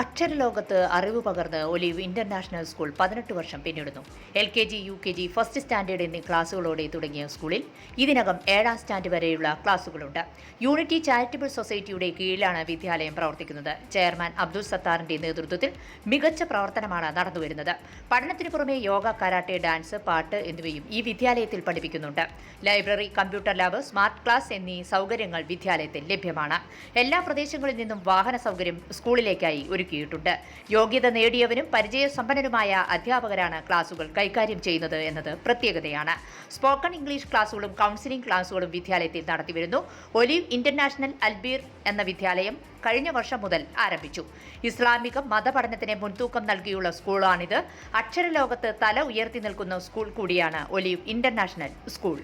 അക്ഷരലോകത്ത് അറിവ് പകർന്ന് olive international school പതിനെട്ട് വർഷം പിന്നിടുന്നു. L K G U K G first standard എന്നീ ക്ലാസുകളോടെ തുടങ്ങിയ സ്കൂളിൽ ഇതിനകം ഏഴാം സ്റ്റാൻഡ് വരെയുള്ള ക്ലാസുകളുണ്ട് യൂണിറ്റി ചാരിറ്റബിൾ സൊസൈറ്റിയുടെ കീഴിലാണ് വിദ്യാലയം പ്രവർത്തിക്കുന്നത്. ചെയർമാൻ അബ്ദുൾ സത്താറിന്റെ നേതൃത്വത്തിൽ മികച്ച പ്രവർത്തനമാണ് നടന്നുവരുന്നത്. പഠനത്തിന് പുറമെ യോഗ കരാട്ടെ ഡാൻസ് പാട്ട് എന്നിവയും ഈ വിദ്യാലയത്തിൽ പഠിപ്പിക്കുന്നുണ്ട്. Library computer lab smart class എന്നീ സൗകര്യങ്ങൾ വിദ്യാലയത്തിൽ ലഭ്യമാണ്. എല്ലാ പ്രദേശങ്ങളിൽ നിന്നും വാഹന സൗകര്യം സ്കൂളിലേക്കായി ഒരുക്കിയിട്ടുണ്ട്. യോഗ്യത നേടിയവരും പരിചയസമ്പന്നരുമായ അധ്യാപകരാണ് ക്ലാസുകൾ കൈകാര്യം ചെയ്യുന്നത് എന്നത് പ്രത്യേകതയാണ്. സ്പോക്കൺ ഇംഗ്ലീഷ് ക്ലാസുകളും കൗൺസിലിംഗ് ക്ലാസുകളും വിദ്യാലയത്തിൽ നടത്തിവരുന്നു. ഒലീവ് ഇന്റർനാഷണൽ അൽബീർ എന്ന വിദ്യാലയം കഴിഞ്ഞ വർഷം മുതൽ ആരംഭിച്ചു. ഇസ്ലാമിക മതപഠനത്തിന് മുൻതൂക്കം നൽകിയുള്ള സ്കൂളാണിത്. അക്ഷരലോകത്ത് തല ഉയർത്തി നിൽക്കുന്ന സ്കൂൾ കൂടിയാണ് ഒലീവ് ഇന്റർനാഷണൽ സ്കൂൾ.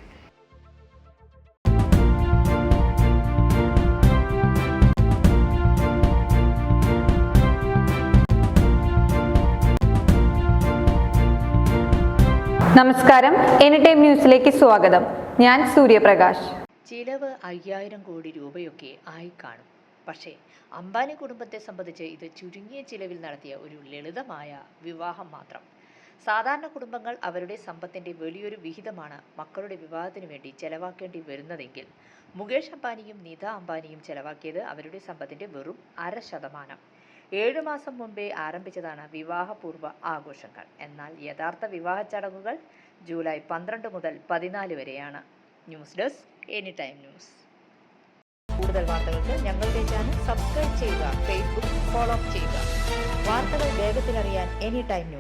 നമസ്കാരം. എനി ടൈം ന്യൂസിലേക്ക് സ്വാഗതം. ഞാൻ സൂര്യപ്രകാശ്. ചിലവ് അയ്യായിരം കോടി രൂപയൊക്കെ ആയി കാണും. പക്ഷേ അംബാനി കുടുംബത്തെ സംബന്ധിച്ച് ഇത് ചുരുങ്ങിയ ചിലവിൽ നടത്തിയ ഒരു ലളിതമായ വിവാഹം മാത്രം. സാധാരണ കുടുംബങ്ങൾ അവരുടെ സമ്പത്തിന്റെ വലിയൊരു വിഹിതമാണ് മക്കളുടെ വിവാഹത്തിന് വേണ്ടി ചെലവാക്കേണ്ടി വരുന്നതെങ്കിൽ മുകേഷ് അംബാനിയും നിത അംബാനിയും ചെലവാക്കിയത് അവരുടെ സമ്പത്തിന്റെ വെറും അര ശതമാനം. ഏഴു മാസം മുമ്പേ ആരംഭിച്ചതാണ് വിവാഹപൂർവ ആഘോഷങ്ങൾ. എന്നാൽ യഥാർത്ഥ വിവാഹ ചടങ്ങുകൾ ജൂലൈ പന്ത്രണ്ട് മുതൽ പതിനാല് വരെയാണ്. News desk any time news. കൂടുതൽ വാർത്തകൾക്ക് ഞങ്ങളുടെ ചാനൽ സബ്സ്ക്രൈബ് ചെയ്യുക ഫേസ്ബുക്ക് ഫോളോ ചെയ്യുക. വാർത്തകൾ വേഗത്തിലറിയാൻ എനി ടൈം ന്യൂസ്.